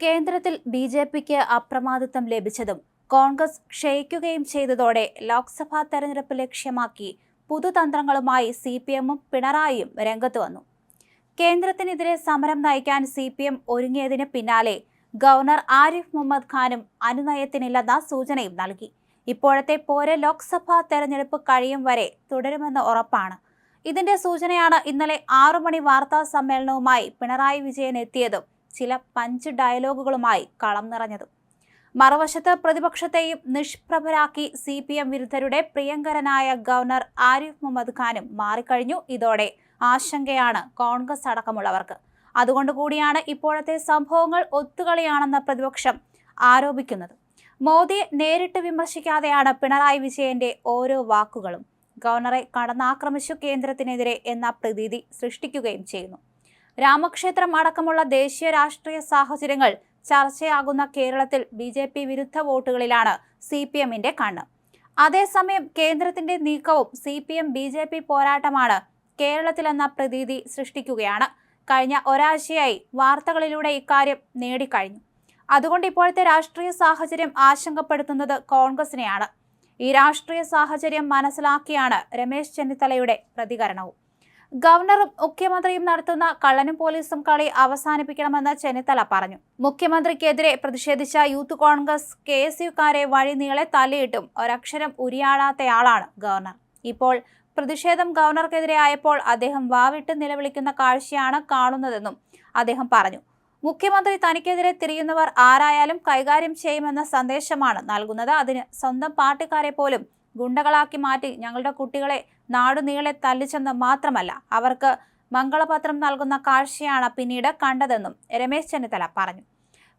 കേന്ദ്രത്തിൽ ബി ജെ പിക്ക് അപ്രമാദിത്വം ലഭിച്ചതും കോൺഗ്രസ് ക്ഷയിക്കുകയും ചെയ്തതോടെ ലോക്സഭാ തെരഞ്ഞെടുപ്പ് ലക്ഷ്യമാക്കി പുതുതന്ത്രങ്ങളുമായി സി പി എമ്മും പിണറായിയും രംഗത്ത് വന്നു. കേന്ദ്രത്തിനെതിരെ സമരം നയിക്കാൻ സി പി എം ഒരുങ്ങിയതിന് പിന്നാലെ ഗവർണർ ആരിഫ് മുഹമ്മദ് ഖാനും അനുനയത്തിനില്ലെന്ന സൂചനയും നൽകി. ഇപ്പോഴത്തെ പോരെ ലോക്സഭാ തെരഞ്ഞെടുപ്പ് കഴിയും വരെ തുടരുമെന്ന് ഉറപ്പാണ്. ഇതിന്റെ സൂചനയാണ് ഇന്നലെ ആറു മണി വാർത്താ സമ്മേളനവുമായി പിണറായി വിജയൻ എത്തിയതും ചില പഞ്ച് ഡയലോഗുകളുമായി കളം നിറഞ്ഞതും. മറുവശത്ത് പ്രതിപക്ഷത്തെയും നിഷ്പ്രഭരാക്കി സി പി എം വിരുദ്ധരുടെ പ്രിയങ്കരനായ ഗവർണർ ആരിഫ് മുഹമ്മദ് ഖാനും മാറിക്കഴിഞ്ഞു. ഇതോടെ ആശങ്കയാണ് കോൺഗ്രസ് അടക്കമുള്ളവർക്ക്. അതുകൊണ്ട് കൂടിയാണ് ഇപ്പോഴത്തെ സംഭവങ്ങൾ ഒത്തുകളിയാണെന്ന പ്രതിപക്ഷം ആരോപിക്കുന്നത്. മോദിയെ നേരിട്ട് വിമർശിക്കാതെയാണ് പിണറായി വിജയന്റെ ഓരോ വാക്കുകളും. ഗവർണറെ കടന്നാക്രമിച്ചു കേന്ദ്രത്തിനെതിരെ എന്ന പ്രതീതി സൃഷ്ടിക്കുകയും ചെയ്യുന്നു. രാമക്ഷേത്രം അടക്കമുള്ള ദേശീയ രാഷ്ട്രീയ സാഹചര്യങ്ങൾ ചർച്ചയാകുന്ന കേരളത്തിൽ ബി ജെ പി വിരുദ്ധ വോട്ടുകളിലാണ് സി പി എമ്മിന്റെ കണ്ണ്. അതേസമയം കേന്ദ്രത്തിന്റെ നീക്കവും C P M B J P പോരാട്ടമാണ് കേരളത്തിലെന്ന പ്രതീതി സൃഷ്ടിക്കുകയാണ്. കഴിഞ്ഞ ഒരാഴ്ചയായി വാർത്തകളിലൂടെ ഇക്കാര്യം നേടിക്കഴിഞ്ഞു. അതുകൊണ്ട് ഇപ്പോഴത്തെ രാഷ്ട്രീയ സാഹചര്യം ആശങ്കപ്പെടുത്തുന്നത് കോൺഗ്രസിനെയാണ്. ഈ രാഷ്ട്രീയ സാഹചര്യം മനസ്സിലാക്കിയാണ് രമേശ് ചെന്നിത്തലയുടെ പ്രതികരണവും. ഗവർണറും മുഖ്യമന്ത്രിയും നടത്തുന്ന കള്ളനും പോലീസും കളി അവസാനിപ്പിക്കണമെന്ന് ചെന്നിത്തല പറഞ്ഞു. മുഖ്യമന്ത്രിക്കെതിരെ പ്രതിഷേധിച്ച യൂത്ത് കോൺഗ്രസ് കെ എസ് യുക്കാരെ വഴി നീളെ തല്ലിയിട്ടും ഒരക്ഷരം ഉരിയാടാത്തയാളാണ് ഗവർണർ. ഇപ്പോൾ പ്രതിഷേധം ഗവർണർക്കെതിരെ ആയപ്പോൾ അദ്ദേഹം വാവിട്ട് നിലവിളിക്കുന്ന കാഴ്ചയാണ് കാണുന്നതെന്നും അദ്ദേഹം പറഞ്ഞു. മുഖ്യമന്ത്രി തനിക്കെതിരെ തിരിയുന്നവർ ആരായാലും കൈകാര്യം ചെയ്യുമെന്ന സന്ദേശമാണ് നൽകുന്നത്. അതിന് സ്വന്തം പാർട്ടിക്കാരെ പോലും ഗുണ്ടകളാക്കി മാറ്റി ഞങ്ങളുടെ കുട്ടികളെ നാടുനീളെ തല്ലിച്ചെന്ന് മാത്രമല്ല അവർക്ക് മംഗളപത്രം നൽകുന്ന കാഴ്ചയാണ് പിന്നീട് കണ്ടതെന്നും രമേശ് ചെന്നിത്തല പറഞ്ഞു.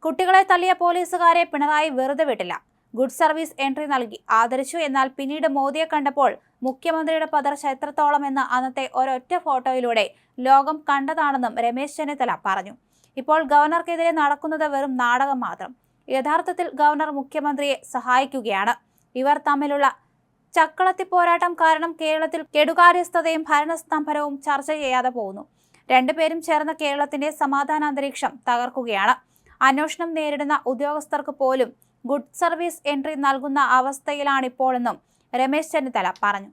കുട്ടികളെ തല്ലിയ പോലീസുകാരെ പിണറായി വെറുതെ വിട്ടില്ല. ഗുഡ് സർവീസ് എൻട്രി നൽകി ആദരിച്ചു. എന്നാൽ പിന്നീട് മോദിയെ കണ്ടപ്പോൾ മുഖ്യമന്ത്രിയുടെ പതർച്ച എത്രത്തോളം എന്ന് അന്നത്തെ ഒരൊറ്റ ഫോട്ടോയിലൂടെ ലോകം കണ്ടതാണെന്നും രമേശ് ചെന്നിത്തല പറഞ്ഞു. ഇപ്പോൾ ഗവർണർക്കെതിരെ നടക്കുന്നത് വെറും നാടകം മാത്രം. യഥാർത്ഥത്തിൽ ഗവർണർ മുഖ്യമന്ത്രിയെ സഹായിക്കുകയാണ്. ഇവർ തമ്മിലുള്ള ചക്കളത്തി പോരാട്ടം കാരണം കേരളത്തിൽ കെടുകാര്യസ്ഥതയും ഭരണസ്തംഭനവും ചർച്ച ചെയ്യാതെ പോകുന്നു. രണ്ടുപേരും ചേർന്ന കേരളത്തിന്റെ സമാധാന അന്തരീക്ഷം തകർക്കുകയാണ്. അന്വേഷണം നേരിടുന്ന ഉദ്യോഗസ്ഥർക്ക് പോലും ഗുഡ് സർവീസ് എൻട്രി നൽകുന്ന അവസ്ഥയിലാണിപ്പോഴെന്നും രമേശ് ചെന്നിത്തല പറഞ്ഞു.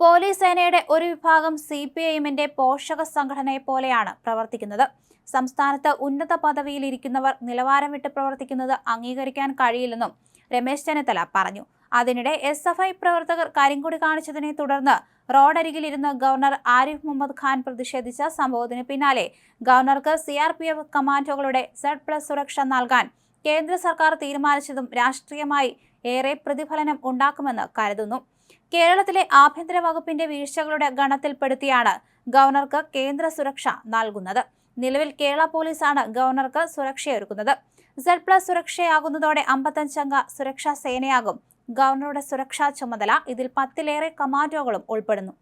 പോലീസ് സേനയുടെ ഒരു വിഭാഗം സി പി ഐഎമ്മിന്റെ പോഷക സംഘടനയെ പോലെയാണ് പ്രവർത്തിക്കുന്നത്. സംസ്ഥാനത്ത് ഉന്നത പദവിയിലിരിക്കുന്നവർ നിലവാരം വിട്ട് പ്രവർത്തിക്കുന്നത് അംഗീകരിക്കാൻ കഴിയില്ലെന്നും രമേശ് ചെന്നിത്തല പറഞ്ഞു. അതിനിടെ എസ് എഫ് ഐ പ്രവർത്തകർ കരിങ്കൊടി കാണിച്ചതിനെ തുടർന്ന് റോഡരികിലിരുന്ന് ഗവർണർ ആരിഫ് മുഹമ്മദ് ഖാൻ പ്രതിഷേധിച്ച സംഭവത്തിന് പിന്നാലെ ഗവർണർക്ക് സി ആർ പി എഫ് കമാൻഡോകളുടെ സെഡ് പ്ലസ് സുരക്ഷ നൽകാൻ കേന്ദ്ര സർക്കാർ തീരുമാനിച്ചതും രാഷ്ട്രീയമായി ഏറെ പ്രതിഫലനം ഉണ്ടാക്കുമെന്ന് കരുതുന്നു. കേരളത്തിലെ ആഭ്യന്തര വകുപ്പിന്റെ വീഴ്ചകളുടെ ഗണത്തിൽപ്പെടുത്തിയാണ് ഗവർണർക്ക് കേന്ദ്ര സുരക്ഷ നൽകുന്നത്. നിലവിൽ കേരള പോലീസാണ് ഗവർണർക്ക് സുരക്ഷയൊരുക്കുന്നത്. സെഡ് പ്ലസ് സുരക്ഷയാകുന്നതോടെ അമ്പത്തഞ്ചംഗ സുരക്ഷാ സേനയാകും ഗവർണറുടെ സുരക്ഷാ ചുമതല ഇതിൽ പത്തിലേറെ കമാൻഡോകളും ഉൾപ്പെടുന്നു